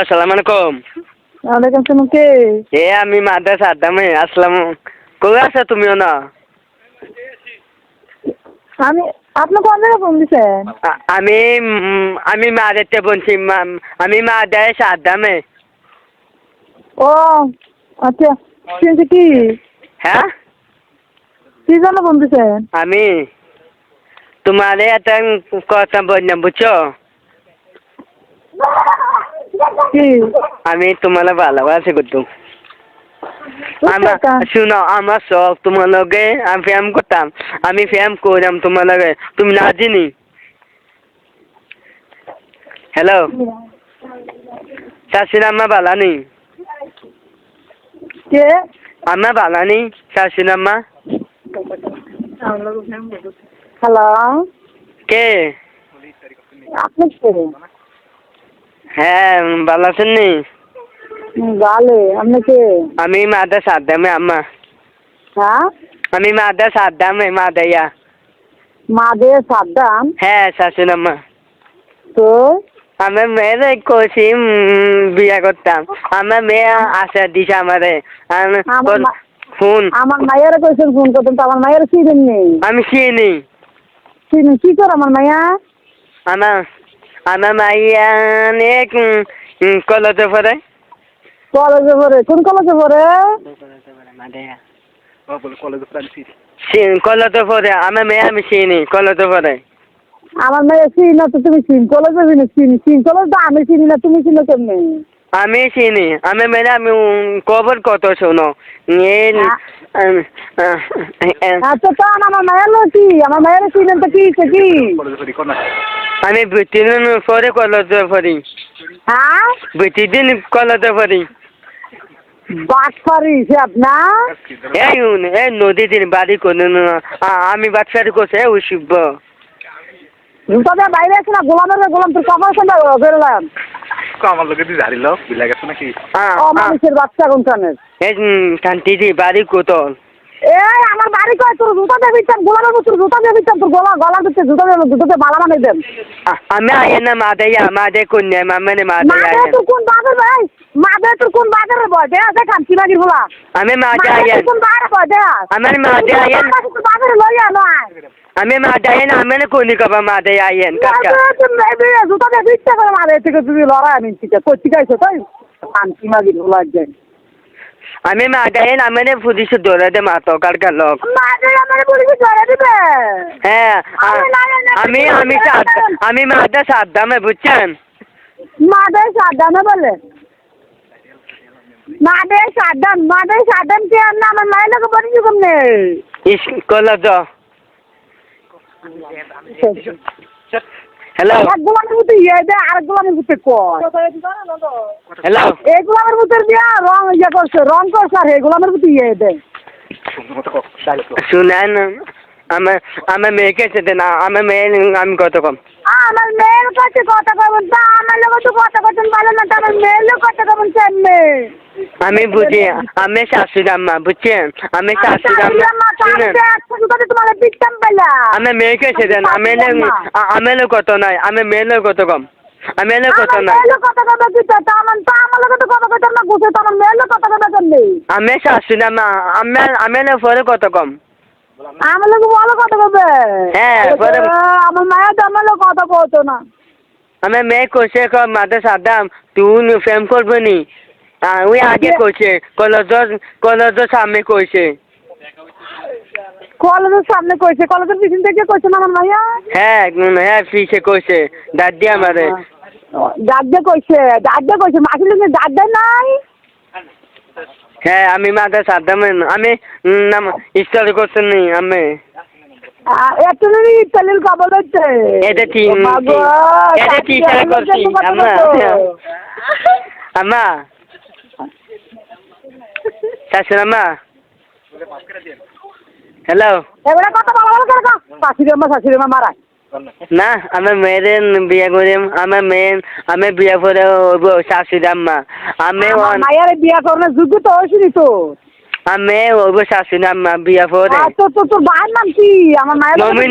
আসসালামু আলাইকুম ওয়ালাইকুম সালাম কে? এ আমি মাদ্রাস আদামে আসলাম কই আছো তুমিও না? আমি আপনি কোন জায়গায় ফোন দিছেন? আমি আমি মাদেরতে বলছি আমি মাদ্রাস আদামে। ও আচ্ছা শুনছি কি? হ্যাঁ? কি জন্য ফোন দিছেন? আমি তোমার একটা কথা বললাম বুঝছ? আমি তোমার ভালোবাসি করতাম আমার? শুনো আমার শখ তোমার লগে আমি ফ্যাম করতাম। আমি ফ্যাম করলাম তোমার লগে। তুমি না চিনি হ্যালো শাশুড়ি আম্মা বালানি কে? আম্মা বালানি শাশুড়ি আম্মা? হ্যালো কে? আপনি কে? হ্যাঁ ভালো আছেন নি? গালে আপনি কে? আমি মাদা সাদ্দামে আম্মা। হ্যাঁ? আমি মাদা সাদ্দামে মাদাইয়া। মাদে সাদ্দাম হ্যাঁ শাশুড়ি আম্মা। তো? আমি মেয়েরে কইছি বিয়া করতাম। আমার মেয়ে আশা দিছে আমারে। আমার ফোন। আমার মায়ের কইছেন ফোন করতেন তো আমার মায়ের চিনেন নেই। আমি চিনি। চিনেন কি করে আমার মায়া? আমার আমার মাইয়া অনেক কলতে পরে কলেজে পড়ে। কোন কলেজে পড়ে? কলতে পরে আমার মেয়ে আমি চিনি কলতে পরে আমার মেয়ে চিনি না তো তুমি চিন। কলেজে চিনি চিনি চিন। কলেজ তো আমি চিনি না তুমি চিনো কেমনি? আমি চিনি। আমি মেয়ে আমি খবর কত শোনো। আচ্ছা তো আমার মায়ের কি? আমার মায়ের চিনেন তো কি সে কি? আমি দুদিন পরে কলতে পড়ি হ্যাঁ দুদিন কলতে পড়ি বাস পারি সে আপনার এই এই নদী দিন বাড়ি কোনো আমি বাচ্চারি করছে ওই শিব। দিয়ে বাইরে আছে না গোলামের গোলাম তোর কাপড় সঙ্গে বেরোলাম আমার লোকে তুই ঝাড়িল বিলা গেছে নাকি? মানুষের বাচ্চা কোনখানে এই কান্তি দি বাড়ি কোতল। এই আমার বাড়ি কয়? তোর জুতা দিয়ে দিচ্ছেন গোলামের মতো জুতা দিয়ে দিচ্ছেন তোর গলা গলা দিচ্ছে জুতা দিয়ে জুতা দিয়ে বালা বানাই দেন আমি আয়েন না মাদাইয়া মাদে কন্যা মামানে মাদে মাদে আয়েন তোর কোন বাজার ভাই মাদে তোর কোন বাজারে বয়? দেয়া দেখান কি লাগি বলা আমি মাদে আয়েন তোর কোন বাজারে বয়? দেয়া আমার মাদে আয়েন তোর বাজারে লইয়া নয় আমি মা মাদে আয়েন আমি কোনি কবা মা মাদে আয়েন কাকা। জুতা দিয়ে দিচ্ছে করে মারে থেকে তুমি লড়াই আমি ঠিক আছে ঠিক আছে তাই শান্তি মাগি বলা যায় আমি মাদে আয়েন আমি পুলিশ দৌড়ে দে মাতো কারকার লোক আমার হ্যাঁ আমি আমি সাদ- আমি মাদে সাদ্দামে বুঝছেন? মাদে সাদ্দামে বলে। মাদে সাদ্দাম মাদে সাদ্দাম কে না আমার মায়ের লোক বলি যুগম নেই। ইস কলেজ। হ্যালো এক গোলামের ইয়ে দে আর গোলামের মতো কয়? হ্যালো এই গোলামের মতো দিয়া রং ইয়ে করছে রং করছে আর এই গোলামের মতো ইয়ে দে। সুন্দর মতো কর ডাইরেক্ট কর। শুনেন আমার আমার মেয়েকে যেতে না আমার মেয়ে আমি কত কম? আমার মেয়ের কাছে কথা কবেন আমার লোক তো কথা ভালো না আমার মেয়ের লোক কথা কবেন কেমনে? আমি বুঝি আমি শাশুড়ি আম্মা বুঝছেন আমি শাশুড়ি আম্মা শুনেন। আমি মেয়েকে যেতে না। আমি আমি কত নাই আমি মেয়ের কত কম। আমি এলে কত নাই। আমি শাশুড়ি আম্মা আমি আমি পরে কত কম। আমার লোক ভালো কথা কবে হ্যাঁ, আমার মায়ের তো আমার লোক কথা কইতো না। আমি মেয়ে কইছে ক মাদে সাদাম তুই প্রেম করবি নি? আহ, ওই আগে কইছে কলেজ কলেজ সামনে কইছে। কলেজের সামনে কইছে কলেজের পিছন থেকে কইছে না আমার মাইয়া? হ্যাঁ হ্যাঁ পিছে কইছে দাদি আমারে। দাদা কইছে দাদা কইছে মাসির লোক দাদা নাই? হ্যাঁ আমি মাদে সাদাম আমি নাম স্টাডি করছি নি আমি। এত নিয়ে ইতালির কবল হচ্ছে এটা ঠিক এটা ঠিক করছি? আম্মা আম্মা। আম্মা হ্যালো এবারে কথা বলা বলা করে শাশুড়ি আম্মা শাশুড়ি আম্মা মারা। না মেয়ের বিয়ে আমার মেয়ে আমি বিয়ে করে শাশুড়ি আম্মা আমি মায়ের বিয়া করার যোগ্য তো হয়েছিলি তো। আমি শাশুড়ি আম্মা বিয়ে করে। তোর নাম কি? আমার মায়ের নাম মমিন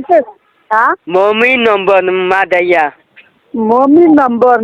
কি? হ্যাঁ? মমি নম্বর মা দাইয়া মমির নম্বর